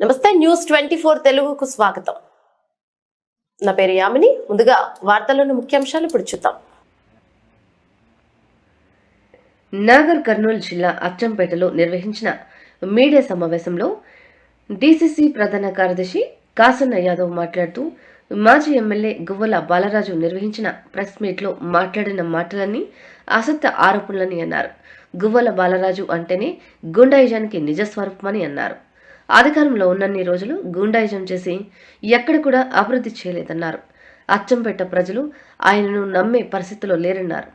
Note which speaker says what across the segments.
Speaker 1: నమస్తే news twenty four తెలుగుకు స్వాగతం. నా పేరు యామిని. ముందుగా వార్తల్లోని ముఖ్యాంశాలు ఇప్పుడు చూద్దాం.
Speaker 2: నాగర్ కర్నూలు జిల్లా అచ్చంపేటలో నిర్వహించిన మీడియా సమావేశంలో డీసీసీ ప్రధాన కార్యదర్శి కాసన్న యాదవ్ మాట్లాడుతూ మాజీ ఎమ్మెల్యే గువ్వల బాలరాజు నిర్వహించిన ప్రెస్ మీట్లో మాట్లాడిన మాటలన్నీ అసత్య ఆరోపణలని అన్నారు. గువ్వల బాలరాజు అంటేనే గుండాయిజానికి నిజస్వరూపమని అన్నారు. అధికారంలో ఉన్నన్ని రోజులు గుండాయిజం చేసి ఎక్కడ కూడా అభివృద్ధి చేయలేదన్నారు. అచ్చంపేట ప్రజలు ఆయనను నమ్మే పరిస్థితిలో లేరన్నారు.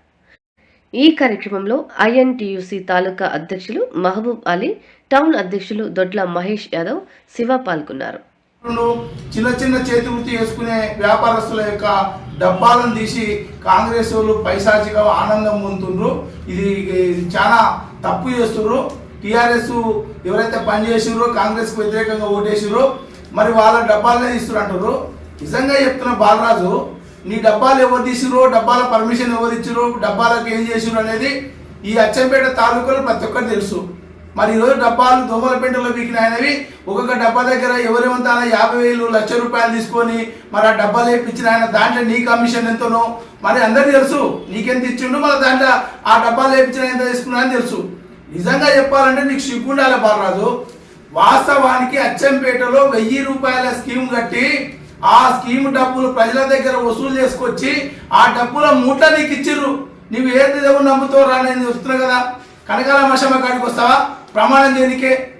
Speaker 2: ఈ కార్యక్రమంలో ఐఎన్టీయూసీ తాలూకా అధ్యక్షులు మహబూబ్ అలీ టౌన్ అధ్యక్షులు దొడ్ల మహేష్ యాదవ్ శివ పాల్గొన్నారు.
Speaker 3: చిన్న చిన్న చేతి వృత్తి చేసుకునే వ్యాపారస్తుల యొక్క డబ్బాలను తీసి కాంగ్రెస్ వాళ్ళు పైసాచిగా ఆనందం పొందుతుండ్రు. ఇది చాలా తప్పు చేస్తుర్రు టీఆర్ఎస్ ఎవరైతే పనిచేసిరో కాంగ్రెస్కు వ్యతిరేకంగా ఓటేసిరో మరి వాళ్ళ డబ్బాలనే ఇస్తున్నారు నిజంగా చెప్తున్న బాలరాజు నీ డబ్బాలు ఎవరు తీసిరో డబ్బాల పర్మిషన్ ఎవరు ఇచ్చిరో డబ్బాలకు ఏం చేసిరో అనేది ఈ అచ్చంపేట తాలూకాలో ప్రతి ఒక్కరు తెలుసు. మరి ఈరోజు డబ్బాలు దోమల పెంటలో ఒక్కొక్క డబ్బా దగ్గర ఎవరేమంతా యాభై వేలు లక్ష రూపాయలు తీసుకొని మరి ఆ డబ్బాలు వేయించిన ఆయన దాంట్లో నీ కమిషన్ ఎంతనో మరి అందరికీ తెలుసు. నీకెంత ఇచ్చిండు మరి దాంట్లో ఆ డబ్బాలు వేయించిన ఎంత తీసుకున్నా తెలుసు. నిజంగా చెప్పాలంటే నీకు సిగ్గుండాలి బాలరాజు. వాస్తవానికి అచ్చంపేటలో వెయ్యి రూపాయల స్కీమ్ కట్టి ఆ స్కీమ్ డబ్బులు ప్రజల దగ్గర వసూలు చేసుకొచ్చి ఆ డబ్బుల మూట నీకు ఇచ్చిర్రు. నువ్వు ఏది దేవుడు నమ్ముతావు రానేది నేను కదా. కనకాల మషమ్మ కాడికి వస్తావా? ప్రమాణం దేనికే?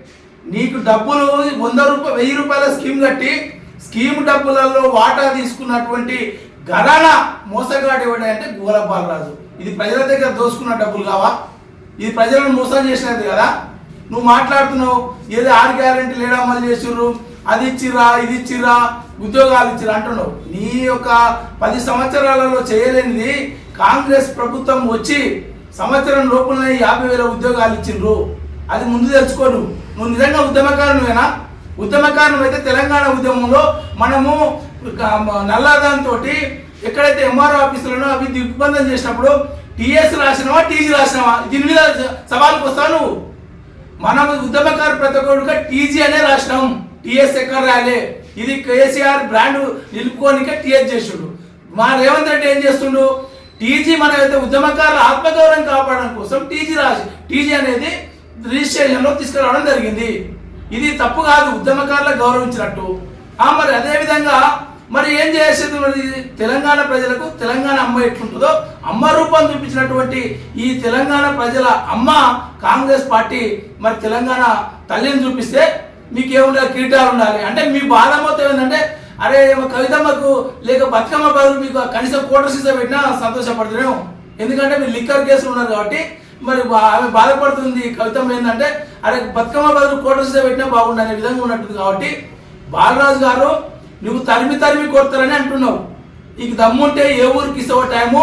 Speaker 3: నీకు డబ్బులు వంద రూపాయలు వెయ్యి రూపాయల స్కీమ్ కట్టి స్కీమ్ డబ్బులలో వాటా తీసుకున్నటువంటి గరాణ మోసగాడు ఎవడంటే గోల బాలరాజు. ఇది ప్రజల దగ్గర దోసుకున్న డబ్బులు కావా? ఇది ప్రజలను మోసం చేసినది కదా? నువ్వు మాట్లాడుతున్నావు ఏదో ఆరు గ్యారెంటీ లేడా అమలు చేసిర్రు అది ఇచ్చిరా ఇది ఇచ్చిరా ఉద్యోగాలు ఇచ్చిరా అంటున్నావు. నీ యొక్క పది సంవత్సరాలలో చేయలేనిది కాంగ్రెస్ ప్రభుత్వం వచ్చి సంవత్సరం లోపలనే యాభై వేల ఉద్యోగాలు ఇచ్చిండ్రు అది ముందు తెలుసుకోను. నువ్వు నిజంగా ఉద్యమకారునివేనా? ఉద్యమకారులు అయితే తెలంగాణ ఉద్యమంలో మనము నల్లాదాంతో ఎక్కడైతే ఎంఆర్ఓ ఆఫీసులను అవి దిగ్బంధం చేసినప్పుడు టీఎస్ రాసినవా టీజీ రాసినవా? దీని మీద సవాల్కి వస్తావు నువ్వు? మనం ఉద్యమకారు ప్రతి ఒక్కరుగా టీజీ అనే రాసినాం. టీఎస్ ఎక్కడ రాలే ఇది కేసీఆర్ బ్రాండ్ నిలుపుకోనికే టీఎస్ చేసిండు. మా రేవంత్ రెడ్డి ఏం చేస్తుండు? టీజీ మన అయితే ఉద్యమకారుల ఆత్మగౌరవం కాపాడడం కోసం టీజీ రాసి టీజీ అనేది రిజిస్ట్రేషన్లో తీసుకురావడం జరిగింది. ఇది తప్పు కాదు ఉద్యమకారులకు గౌరవించినట్టు. ఆ మరి అదేవిధంగా మరి ఏం చేసేది మరి తెలంగాణ ప్రజలకు తెలంగాణ అమ్మ ఎట్లుంటుందో అమ్మ రూపం చూపించినటువంటి ఈ తెలంగాణ ప్రజల అమ్మ కాంగ్రెస్ పార్టీ మరి తెలంగాణ తల్లిని చూపిస్తే మీకు ఏముండాలి కిరీటాలు ఉండాలి. అంటే మీ బాధ మొత్తం ఏంటంటే అరే ఏమో కవితమ్మకు లేక బతుకమ్మ బదులు మీకు కనీసం కోటర్ సీసా పెట్టినా సంతోషపడుతున్నాము ఎందుకంటే మీరు లిక్కర్ కేసులు ఉన్నారు కాబట్టి మరి బా- ఆమె బాధపడుతుంది. కవితమ్మ ఏంటంటే అరే బతుకమ్మ బదులు కోటర్ సీసా పెట్టినా బాగుండు విధంగా ఉన్నట్టుంది కాబట్టి బాలరాజు గారు నువ్వు తరిమి తరిమి కొడతారని అంటున్నావు. నీకు దమ్ముంటే ఏ ఊరికి ఇస్తావో టైము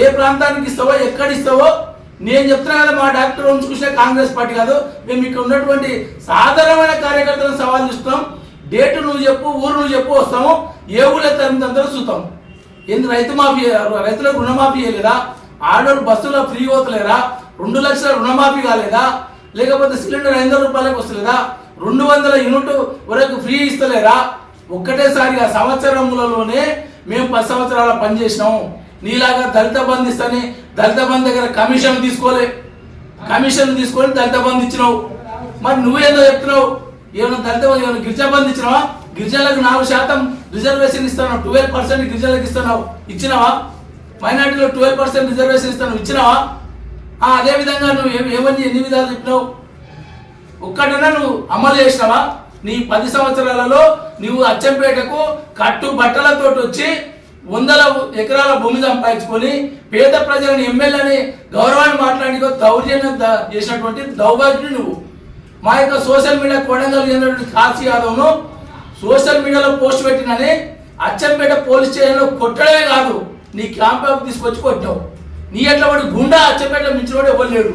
Speaker 3: ఏ ప్రాంతానికి ఇస్తావో ఎక్కడ ఇస్తావో నేను చెప్తున్నా కదా మా డాక్టర్ ఉంచుకుంటే కాంగ్రెస్ పార్టీ కాదు. మేము ఇక్కడ ఉన్నటువంటి సాధారణమైన కార్యకర్తలను సవాల్ ఇస్తాం డేట్ నువ్వు చెప్పు ఊరు నువ్వు చెప్పు వస్తాము. ఏ ఊళ్ళో తరిమి అందరూ చూస్తాం. ఏంది రైతు మాఫీ రైతులకు రుణమాఫీ చేయలేదా? ఆడోళ్ళు బస్సులో ఫ్రీ పోతలేరా? రెండు లక్షల రుణమాఫీ కాలేదా? లేకపోతే సిలిండర్ ఐదు వందల రూపాయలకు వస్తలేదా? రెండు వందల యూనిట్ వరకు ఫ్రీ ఇస్తలేరా? ఒక్కటేసారిగా సంవత్సరములలోనే మేము పది సంవత్సరాల పనిచేసినాము నీలాగా దళిత బంధిస్తని దళిత బంధు దగ్గర కమిషన్ తీసుకోలే. కమిషన్ తీసుకొని దళిత బంధు ఇచ్చినావు. మరి నువ్వేందో చెప్తున్నావు? ఏమైనా దళిత ఏమైనా గిరిజా బంధు ఇచ్చినావా? గిరిజనులకు నాలుగు శాతం రిజర్వేషన్ ఇస్తున్నావు. ట్వెల్వ్ పర్సెంట్ గిరిజనులకు ఇస్తున్నావు. ఇచ్చినావా? మైనార్టీలో ట్వెల్వ్ పర్సెంట్ రిజర్వేషన్ ఇస్తున్నావు. ఇచ్చినావా? అదే విధంగా నువ్వు ఏమని ఎన్ని విధాలు చెప్పినావు? ఒక్కటైనా నువ్వు అమలు చేసినావా? నీ పది సంవత్సరాలలో నువ్వు అచ్చంపేటకు కట్టు బట్టలతో వచ్చి వందల ఎకరాల భూమి సంపాదించుకొని పేద ప్రజలను ఎమ్మెల్యేని గౌరవాన్ని మాట్లాడిగా దౌర్జన్యం చేసినటువంటి దౌర్భాగ్యుడు నువ్వు. మా యొక్క సోషల్ మీడియా కొడంగల్ చెందినటువంటి కాశీ యాదవ్ను సోషల్ మీడియాలో పోస్ట్ పెట్టినని అచ్చంపేట పోలీస్ స్టేషన్లో కొట్టడమే కాదు నీ క్యాంప్ తీసుకొచ్చి కొట్టావు. నీ ఎట్లా వాడు గుండా అచ్చంపేట మించిన వాడు ఎవరు లేడు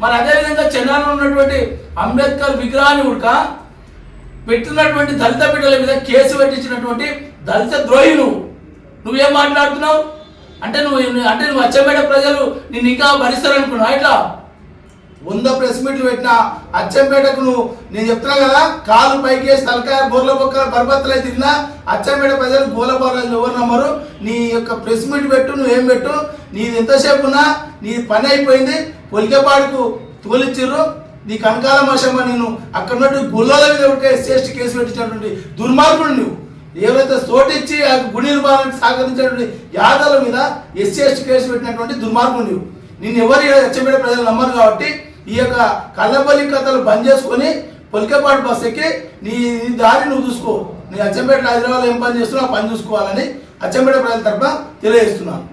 Speaker 3: మరి అదేవిధంగా చెన్నైలో ఉన్నటువంటి అంబేద్కర్ విగ్రహాన్ని ఉడక పెట్టినటువంటి దళిత బిడ్డల మీద కేసు పెట్టించినటువంటి దళిత ద్రోహి నువ్వు నువ్వేం మాట్లాడుతున్నావు? అంటే నువ్వు అంటే నువ్వు అచ్చంపేట ప్రజలు నిన్ను ఇంకా భరిస్తారనుకున్నావు? ఎట్లా? వంద ప్రెస్ మీట్లు పెట్టిన అచ్చంపేటకు నువ్వు నేను చెప్తున్నా కదా కాలు పైకి వేసి తలకాయ బొర్ల బొక్క బరబత్తలై తిన్నా అచ్చంపేట ప్రజలు గోల ఎవరు నమ్మరు? నీ యొక్క ప్రెస్ మీట్ పెట్టు నువ్వేం పెట్టు? నీది ఎంతసేపు ఉన్నా నీ పని అయిపోయింది. పొలికేపాడుకు తోలిచ్చిర్రు. నీ కనకాల మషమ్మ నేను అక్కడ ఉన్నట్టు గుళ్ళల మీద ఒకటే ఎస్సీ కేసు పెట్టించినటువంటి దుర్మార్గుడు నువ్వు ఎవరైతే సోటిచ్చి ఆ గుడి నిర్మాణానికి సహకరించినటువంటి యాదవుల మీద ఎస్సీ ఎస్టీ కేసు పెట్టినటువంటి దుర్మార్గుడు నువ్వు నిన్ను ఎవరు హెచ్చబెట్టే ప్రజలు నమ్మరు కాబట్టి ఈ యొక్క కళ్ళబలి కథలు బంద్ చేసుకొని పొలికపాటు బస్ ఎక్కి నీ నీ దారి నువ్వు చూసుకో. నీ అచ్చంపేట హైదరాబాద్ ఏం పని చేస్తున్నావు ఆ పని చూసుకోవాలని అచ్చంపేట ప్రజల తరఫున తెలియజేస్తున్నాను.